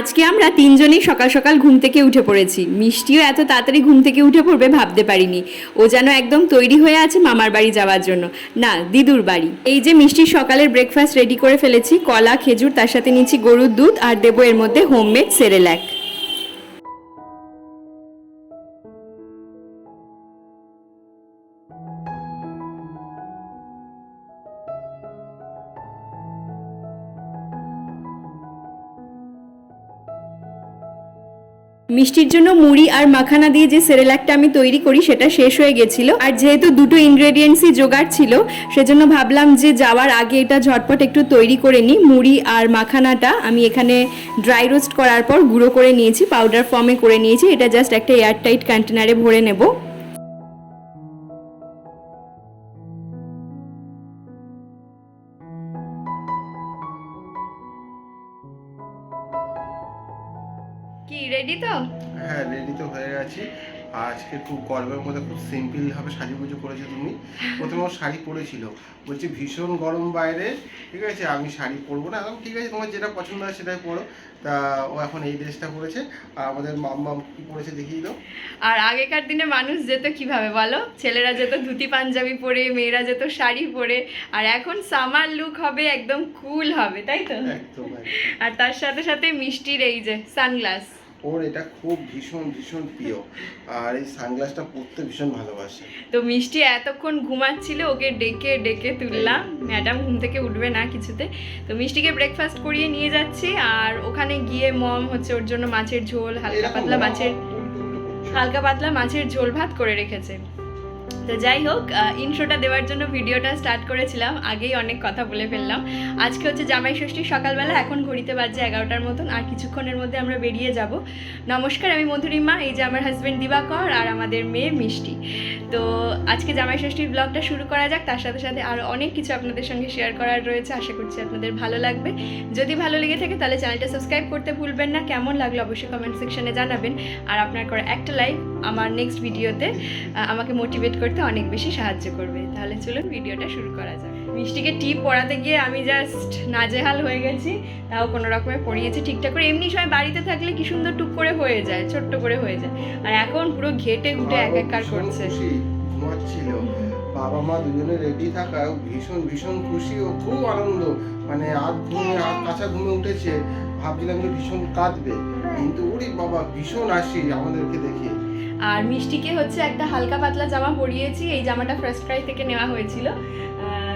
আজকে আমরা তিনজনেই সকাল সকাল ঘুম থেকে উঠে পড়েছি। মিষ্টিও এত তাড়াতাড়ি ঘুম থেকে উঠে পড়বে ভাবতে পারিনি। ও যেন একদম তৈরি হয়ে আছে মামার বাড়ি যাওয়ার জন্য। না, দিদুর বাড়ি। এই যে মিষ্টির সকালের ব্রেকফাস্ট রেডি করে ফেলেছি, কলা, খেজুর, তার সাথে নিচ্ছি গরুর দুধ আর দেবো এর মধ্যে হোমমেড সেরেল্যাক মিষ্টির জন্য মুড়ি আর মাখানা দিয়ে যে সেরেলাকটা আমি তৈরি করি, সেটা শেষ হয়ে গেছিল। আর যেহেতু দুটো ইনগ্রেডিয়েন্টসই জোগাড় ছিল, সেজন্য ভাবলাম যে যাওয়ার আগে এটা ঝটপট একটু তৈরি করে নিই। মুড়ি আর মাখানাটা আমি এখানে ড্রাই রোস্ট করার পর গুঁড়ো করে নিয়েছি পাউডার ফর্মে করে নিয়েছি। এটা জাস্ট একটা এয়ারটাইট কন্টেনারে ভরে নেব। হ্যাঁ রেডি তো হয়ে গেছি। আজকে খুব গরমের মধ্যে খুব সিম্পল ভাবে পুজো করেছ তুমি। প্রথমে ও শাড়ি পরেছিল। বলছি ভীষণ গরম বাইরে ঠিক আছে? আমি শাড়ি পরবো না। আমি ঠিক আছে তোমার যেটা পছন্দ হয় সেটাই পরো। তা ও এখন এই ড্রেসটা পরেছে। আর আমাদের মাম্মা কি পরেছে দেখিয়ে দাও। আর আগেকার দিনে মানুষ যেত কীভাবে বলো? ছেলেরা যেত ধুতি পাঞ্জাবি পরে মেয়েরা যেত শাড়ি পরে। আর এখন সামার লুক হবে একদম কুল হবে তাই তো? একদম। আর তার সাথে সাথে মিষ্টির এই যে সানগ্লাস ওর এটা খুব ভীষণ ভীষণ প্রিয়। আর এই সানগ্লাসটা পরতে ভীষণ ভালোবাসে। তো মিষ্টি এতক্ষণ ঘুমাচ্ছিল ওকে ডেকে ডেকে তুললাম। ম্যাডাম ঘুম থেকে উঠবে না কিছুতে। তো মিষ্টিকে ব্রেকফাস্ট করিয়ে নিয়ে যাচ্ছি আর ওখানে গিয়ে মম হচ্ছে ওর জন্য মাছের ঝোল হালকা পাতলা মাছের। হালকা পাতলা মাছের ঝোল ভাত করে রেখেছে। তো যাই হোক ইন্ট্রোটা দেওয়ার জন্য ভিডিওটা স্টার্ট করেছিলাম, আগেই অনেক কথা বলে ফেললাম। আজকে হচ্ছে জামাই ষষ্ঠী সকালবেলা, এখন ঘড়িতে বাজছে এগারোটার মতন, আর কিছুক্ষণের মধ্যে আমরা বেরিয়ে যাব। নমস্কার, আমি মধুরিমা এই যে আমার হাজব্যান্ড দিবাকর আর আমাদের মেয়ে মিষ্টি। তো আজকে জামাই ষষ্ঠীর ব্লগটা শুরু করা যাক, তার সাথে সাথে আরও অনেক কিছু আপনাদের সঙ্গে শেয়ার করার রয়েছে, আশা করছি আপনাদের ভালো লাগবে। যদি ভালো লেগে থাকে তাহলে চ্যানেলটা সাবস্ক্রাইব করতে ভুলবেন না, কেমন লাগল অবশ্যই কমেন্ট সেকশনে জানাবেন। আর আপনার করা একটা লাইক আমার নেক্সট ভিডিওতে আমাকে মোটিভেট করতে অনেক বেশি সাহায্য করবে। তাহলে চলুন ভিডিওটা শুরু করা যাক। মিষ্টিকে টিপ পড়াতে গিয়ে আমি জাস্ট নাজেহাল হয়ে গেছি। তাও কোনো রকমে পড়িয়েছি ঠিকঠাক করে। এমনি সময় বাড়িতে থাকলে কি সুন্দর টুক করে হয়ে যায় ছোট্ট করে হয়ে যায়। আর এখন পুরো ঘেটে ঘুটে এক একার করছে। ঘুমাচ্ছিল। বাবা মা দুজনে রেডি থাকায় ও ভীষণ ভীষণ খুশি ও খুব আনন্দ। মানে আধ ঘুমে আধ কাঁচা ঘুমে উঠেছে। ভাবছিলাম যে ভীষণ কাঁদবে। কিন্তু ওরে বাবা ভীষণ আসি আমাদেরকে দেখে। আর মিষ্টিকে হচ্ছে একটা হালকা পাতলা জামা পরিয়েছি এই জামাটা ফার্স্ট ক্রাই থেকে নেওয়া হয়েছিল।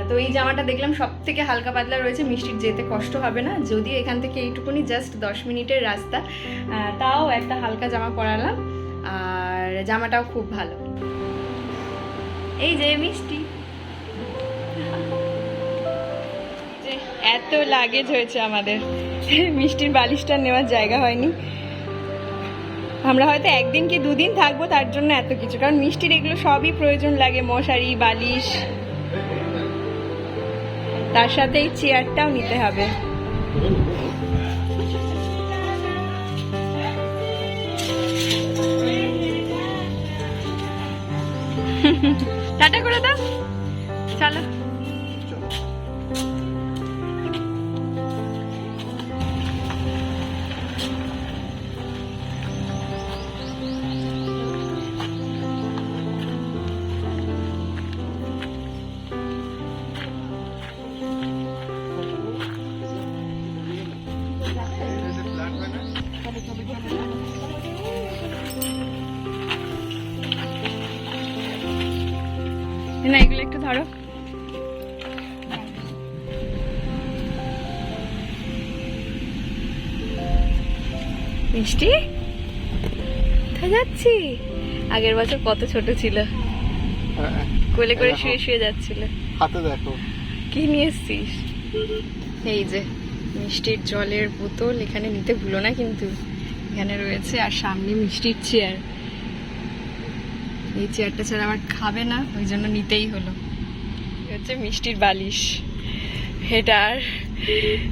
তো এই জামাটা দেখলাম সব থেকে হালকা পাতলা রয়েছে মিষ্টির যেতে কষ্ট হবে না। যদিও এখান থেকে এইটুকুনি জাস্ট দশ মিনিটের রাস্তা তাও একটা হালকা জামা পরালাম। আর জামাটাও খুব ভালো। এই যে মিষ্টি। এত লাগেজ হয়েছে আমাদের। মিষ্টির বালিশটা নেওয়ার জায়গা হয়নি। আমরা হয়তো একদিন কি দুদিন থাকব, তার জন্য এত কিছু। কারণ মিষ্টির এগুলো সবই প্রয়োজন লাগে, মশারি, বালিশ। তার সাথে এই চেয়ারটাও নিতে হবে। মিষ্টি? কোথায় যাচ্ছি? আগের বছর কত ছোট ছিল। কোলে করে শুয়ে শুয়ে যাচ্ছিল। হাতে দেখো। কি নিয়ে এসছিস? এই যে মিষ্টির জলের বোতল এখানে নিতে ভুলো না কিন্তু। এখানে রয়েছে আর সামনে মিষ্টির চেয়ার এই চেয়ারটা ছাড়া আবার খাবে না ওই জন্য নিতেই হলো। হচ্ছে মিষ্টির বালিশ। এটা আর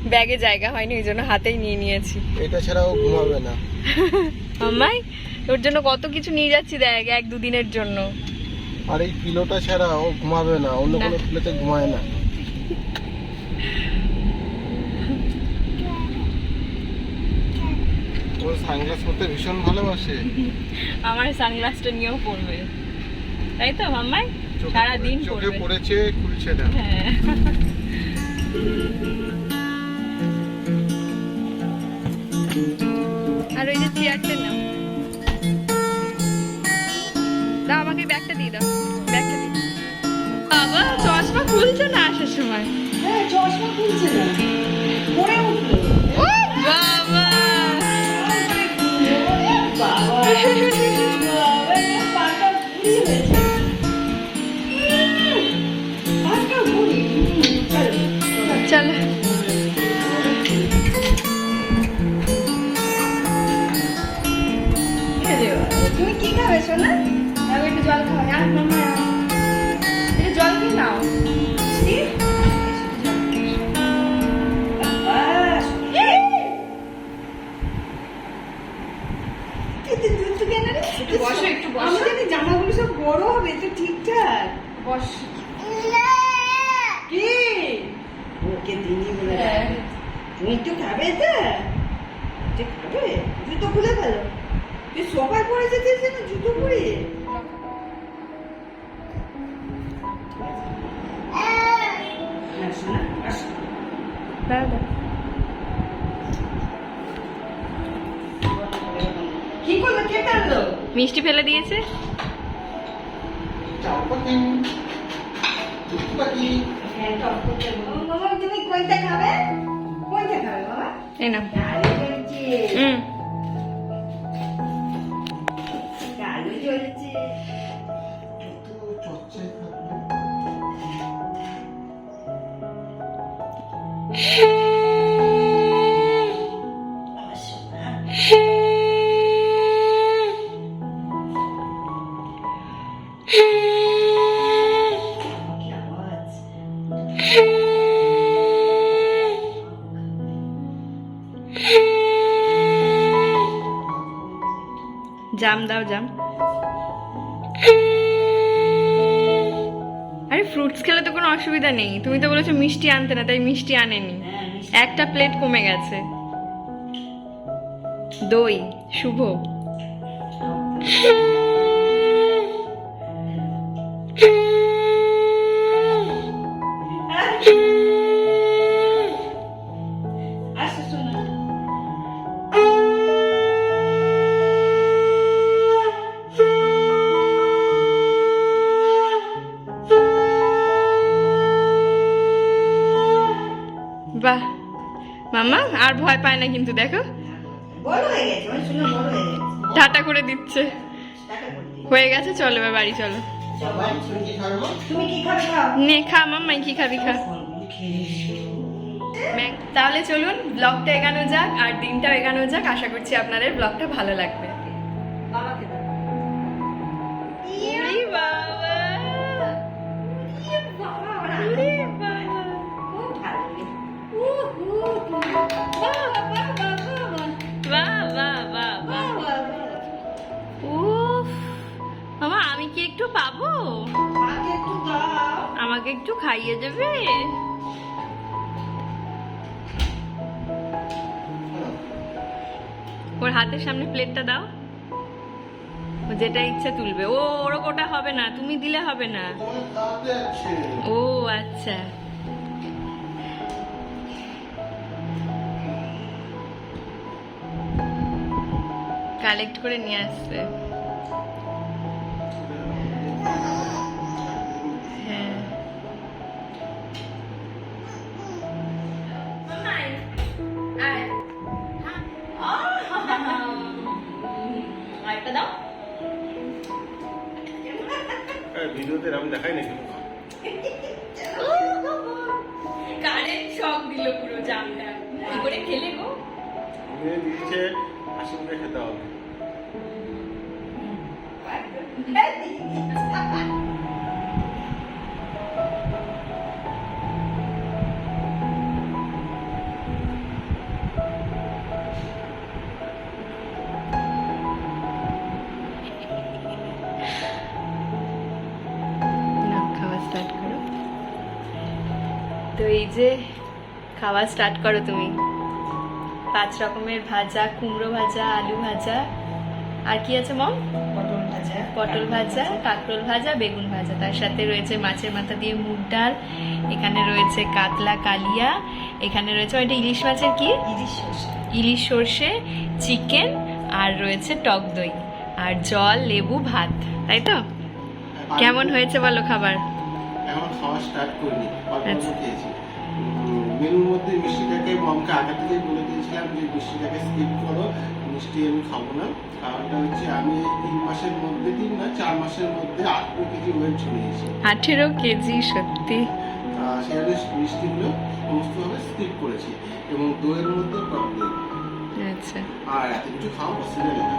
ব্যাগে জায়গা হয়নি ওই জন্য হাতেই নিয়ে নিয়েছি। এটা ছাড়াও ঘুমাবে না। আমায়? ওর জন্য কত কিছু নিয়ে যাচ্ছি দেখ এক দুদিনের জন্য। আর এই পিলোটা ছাড়া ও ঘুমাবে না অন্য। কোনো পিলোতে ঘুমায় না। ও সানগ্লাস পরতে ভীষণ ভালোবাসে। আমার সানগ্লাসটা নিয়েও পড়বে তাই তো মাম্মাই চোখে সারাদিন পড়ে- চোখে পড়েছে খুলছে না। হ্যাঁ। আর ওই যে চেয়ারটা নাও। দাও, আমাকে ব্যাগটা দিয়ে দাও। ব্যাগটা দিয়ে বাবা, চশমা খুলছে না আসার সময়? হ্যাঁ চশমা খুলছে না। বস। কি? ওকে দিনই বলে হ্যাঁ। তুমি একটু খাবে তো যে খাবে? জুতো খুলে গেল তুই সোফায় পড়ে যেতেছিস না জুতো পরে। হ্যাঁ মিষ্টি ফেলে দিয়েছে। এই নাও। আলু জ্বলছে হুম। জাম দাও জাম। আরে ফ্রুটস খেলে তো কোনো অসুবিধা নেই। তুমি তো বলেছ মিষ্টি আনতে না তাই মিষ্টি আনেনি। হ্যাঁ একটা প্লেট কমে গেছে। দই শুভ। কিন্তু দেখো। টাটা করে দিচ্ছে। টাকা করে দিই। হয়ে গেছে চলো এবার বাড়ি চলো। নে খা মাম্মাই কি খাবি খা। তাহলে চলুন ব্লগটা এগানো যাক আর দিনটা এগানো যাক। আশা করছি আপনাদের ব্লগটা ভালো লাগবে। পাবো। আমাকে একটু খাইয়ে দেবে? ওর হাতের সামনে প্লেটটা দাও। যেটা ইচ্ছা তুলবে। ও ওরও ওটা হবে না তুমি দিলে হবে না। ও আচ্ছা। কালেক্ট করে নিয়ে আসছে। ভিডিওতে আমি দেখাই নাকি? কারেন্ট শক দিল পুরো জামটা। কি করে খেলে গো? মেয়ে দিচ্ছে হাসি মুখে খেতে হবে। এই যে খাওয়া স্টার্ট করো তুমি। পাঁচ রকমের ভাজা কুমড়ো ভাজা আলু ভাজা। আর কি আছে মম? পটল ভাজা পটল ভাজা কাঁকরোল ভাজা বেগুন ভাজা। তার সাথে রয়েছে মাছের মাথা দিয়ে মুগ ডাল এখানে রয়েছে কাতলা কালিয়া এখানে রয়েছে ওইটা ইলিশ মাছের কি? ইলিশ সর্ষে। ইলিশ সর্ষে চিকেন আর রয়েছে টক দই। আর জল লেবু ভাত তাই তো? কেমন হয়েছে বলো খাবার? এখন খাওয়া স্টার্ট করিনি অল্প আচ্ছা। খেয়েছি। মেনুর মধ্যে মিষ্টিটাকে মমকে আগে থেকেই বলে দিয়েছিলাম যে মিষ্টিটাকে স্কিপ করো মিষ্টি আমি খাব না। কারণটা হচ্ছে আমি তিন মাসের মধ্যে তিন না চার মাসের মধ্যে আঠেরো কেজি ওয়েট ছড়িয়েছি আঠেরো কেজি সত্যি। সেখানে মিষ্টিগুলো সমস্তভাবে স্কিপ করেছি এবং দইয়ের মধ্যে টক দই আচ্ছা। আর এত কিছু খাওয়া পসিবল না।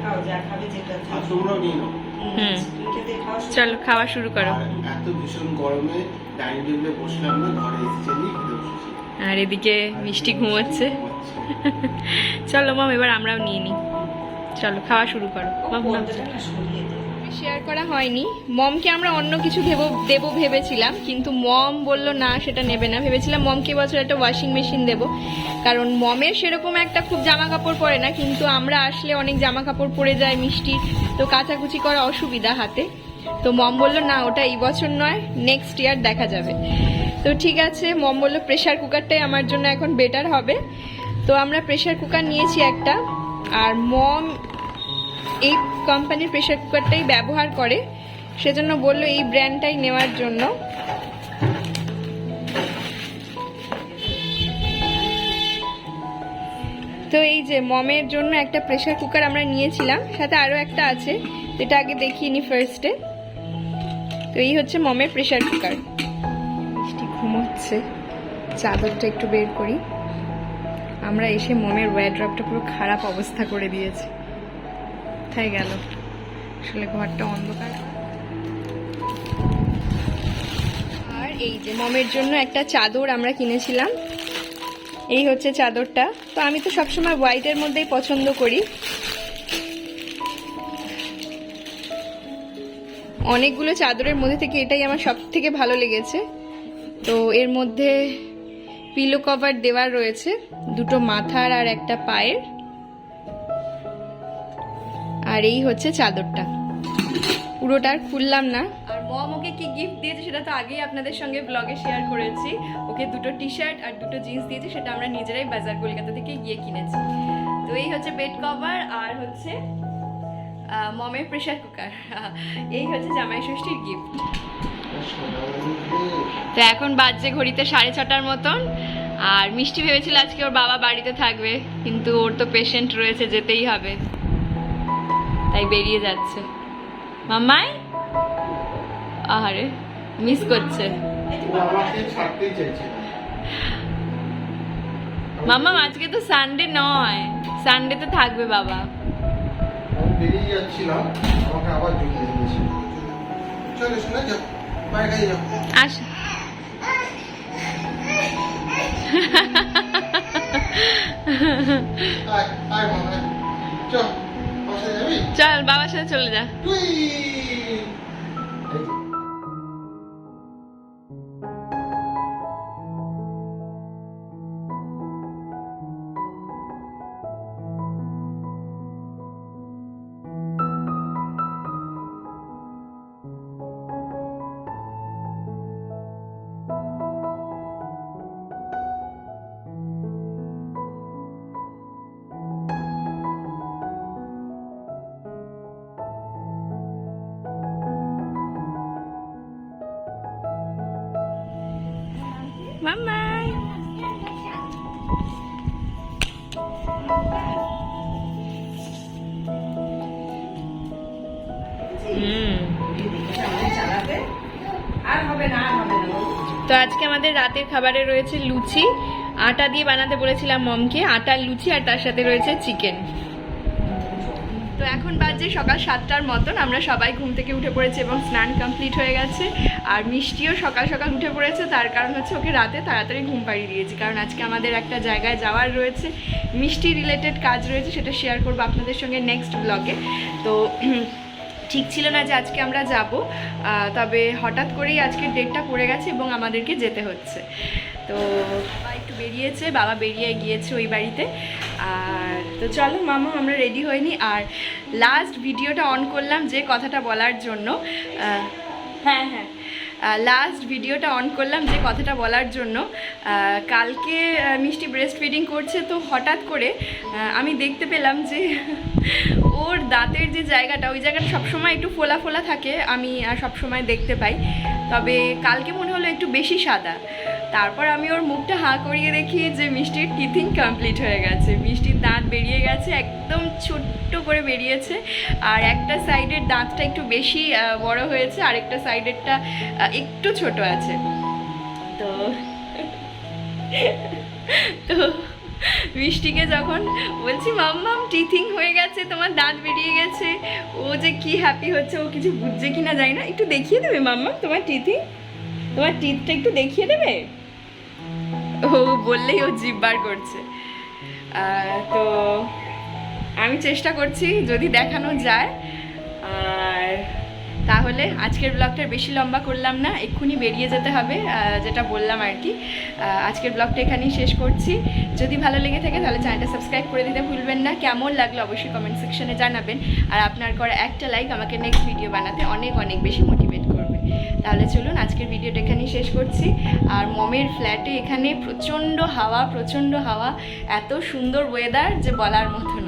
খাও যা খাবে যেটা আর খাও তোমরাও নিয়ে নাও। হুম। চলো খাওয়া শুরু করো। আর এত ভীষণ গরমে ডাইনিং টেবিলে বসলাম না ঘরে এসে আর এদিকে মিষ্টি ঘুমোচ্ছে। চলো মাম এবার আমরাও নিয়ে নিই। চলো খাওয়া শুরু করো। মাম, শেয়ার করা হয়নি। মমকে আমরা অন্য কিছু ভেব, দেব ভেবেছিলাম, কিন্তু মম বলল, না, সেটা নেবে না। ভেবেছিলাম মমকে বছর একটা ওয়াশিং মেশিন দেব। কারণ মমের সেরকম একটা খুব জামা কাপড় পরে না, কিন্তু আমরা আসলে অনেক জামা কাপড় পরে যায় মিষ্টি, তো কাচাকুচি করা অসুবিধা হাতে। তো মম বলল, না, ওটা এই বছর নয় নেক্সট ইয়ার দেখা যাবে। তো ঠিক আছে, মম বলল প্রেশার কুকারটাই আমার জন্য এখন বেটার হবে। তো আমরা প্রেশার কুকার নিয়েছি একটা, আর মম এই কোম্পানির প্রেশার কুকারটাই ব্যবহার করে, সেজন্য বলল এই ব্র্যান্ডটাই নেওয়ার জন্য। তো এই যে মমের জন্য একটা প্রেশার কুকার আমরা নিয়েছিলাম, সাথে আরও একটা আছে, যেটা আগে দেখিয়ে নি ফার্স্টে তো এই হচ্ছে মমের প্রেশার কুকার ঘুমোচ্ছে, চাদরটা একটু বের করি। আমরা এসে মমের ওয়ারড্রপটা পুরো খারাপ অবস্থা করে দিয়েছি। কোথায় গেল? আসলে ঘরটা অন্ধকার। আর এই যে মমের জন্য একটা চাদর আমরা কিনেছিলাম। এই হচ্ছে চাদরটা। তো আমি তো সবসময় হোয়াইটের মধ্যেই পছন্দ করি। অনেকগুলো চাদরের মধ্যে থেকে এটাই আমার সব থেকে ভালো লেগেছে। তো এর মধ্যে পিলো কভার দেওয়া রয়েছে। দুটো মাথার আর একটা পায়ের। আর এই হচ্ছে চাদরটা। পুরোটা আর খুললাম না। আর মম ওকে কি গিফট দিয়েছে সেটা তো আগেই আপনাদের সঙ্গে ব্লগে শেয়ার করেছি। ওকে দুটো টি শার্ট আর দুটো জিন্স দিয়েছে, সেটা আমরা নিজেরাই বাজার কলকাতা থেকে গিয়ে কিনেছি। তো এই হচ্ছে বেড কভার আর হচ্ছে মমের প্রেশার কুকার এই হচ্ছে জামাই ষষ্ঠীর গিফট তো এখন বাজছে ঘড়িতে সাড়ে ছটার মতন। আর মিষ্টি ভেবেছিল আজকে ওর বাবা বাড়িতে থাকবে, কিন্তু ওর তো পেশেন্ট রয়েছে, যেতেই হবে। তাই বেরিয়ে যাচ্ছে মাম্মাই? আহারে মিস করছে। মাম্মা আজকে তো সানডে নয়। সানডে তো থাকবে বাবা। বেরিয়ে যাচ্ছিলাম আমাকে আবার জড়িয়ে দিয়েছে চলে শোনা যাও বাইরে কাজে যাও। আস। আয় আয় মামা চল। বাসায় যাবি চল বাবার সাথে চলে যা। তো আজকে আমাদের রাতের খাবারে রয়েছে লুচি। আটা দিয়ে বানাতে বলেছিলাম মমকে। আটার লুচি আর তার সাথে রয়েছে চিকেন তো এখন বাজে সকাল সাতটার মতন, আমরা সবাই ঘুম থেকে উঠে পড়েছি এবং স্নান কমপ্লিট হয়ে গেছে। আর মিষ্টিও সকাল সকাল উঠে পড়েছে, তার কারণ হচ্ছে ওকে রাতে তাড়াতাড়ি ঘুম পাড়িয়ে দিয়েছি, কারণ আজকে আমাদের একটা জায়গায় যাওয়ার রয়েছে। মিষ্টি রিলেটেড কাজ রয়েছে, সেটা শেয়ার করব আপনাদের সঙ্গে নেক্সট ব্লগে তো ঠিক ছিল না যে আজকে আমরা যাব তবে হঠাৎ করেই আজকের ডেটটা পড়ে গেছে এবং আমাদেরকে যেতে হচ্ছে। তো বাবা একটু বেরিয়েছে, বাবা বেরিয়ে গিয়েছে ওই বাড়িতে। আর তো চলো মামা, আমরা রেডি হইনি আর লাস্ট ভিডিওটা অন করলাম যে কথাটা বলার জন্য। হ্যাঁ হ্যাঁ। লাস্ট ভিডিওটা অন করলাম যে কথাটা বলার জন্য। কালকে মিষ্টি ব্রেস্ট ফিডিং করছে তো হঠাৎ করে আমি দেখতে পেলাম যে ওর দাঁতের যে জায়গাটা, ওই জায়গাটা সবসময় একটু ফোলা ফোলা থাকে, আমি সবসময় দেখতে পাই। তবে কালকে মনে হলো একটু বেশি সাদা। তারপর আমি ওর মুখটা হাঁ করিয়ে দেখি যে মিষ্টির টিথিং কমপ্লিট হয়ে গেছে। মিষ্টির দাঁত বেরিয়ে গেছে, একদম ছোট্ট করে বেরিয়েছে। আর একটা সাইডের দাঁতটা একটু বেশি বড় হয়েছে আর একটা সাইডেরটা একটু ছোট আছে। তো তো মিষ্টিকে যখন বলছি মাম্মাম টিথিং হয়ে গেছে, তোমার দাঁত বেরিয়ে গেছে। ও যে কি হ্যাপি হচ্ছে, ও কিছু বুঝছে কি না জানি না। একটু দেখিয়ে দেবে মাম্মাম তোমার টিথিং তোমার টিথটা একটু দেখিয়ে দেবে? ও বললেই ও জিভ বার করছে তো আমি চেষ্টা করছি যদি দেখানো যায়। আর তাহলে আজকের ব্লগটা বেশি লম্বা করলাম না, এক্ষুনি বেরিয়ে যেতে হবে যেটা বললাম আর কি। আজকের ব্লগটা এখানেই শেষ করছি। যদি ভালো লেগে থাকে তাহলে চ্যানেলটা সাবস্ক্রাইব করে দিতে ভুলবেন না। কেমন লাগল অবশ্যই কমেন্ট সেকশনে জানাবেন। আর আপনার করা একটা লাইক আমাকে নেক্সট ভিডিও বানাতে অনেক অনেক বেশি মোটিভেট করবে। তাহলে চলুন আজকের ভিডিওটা এখানেই শেষ করছি। আর মমের ফ্ল্যাটে এখানে প্রচণ্ড হাওয়া প্রচণ্ড হাওয়া, এত সুন্দর ওয়েদার যে বলার মতো না।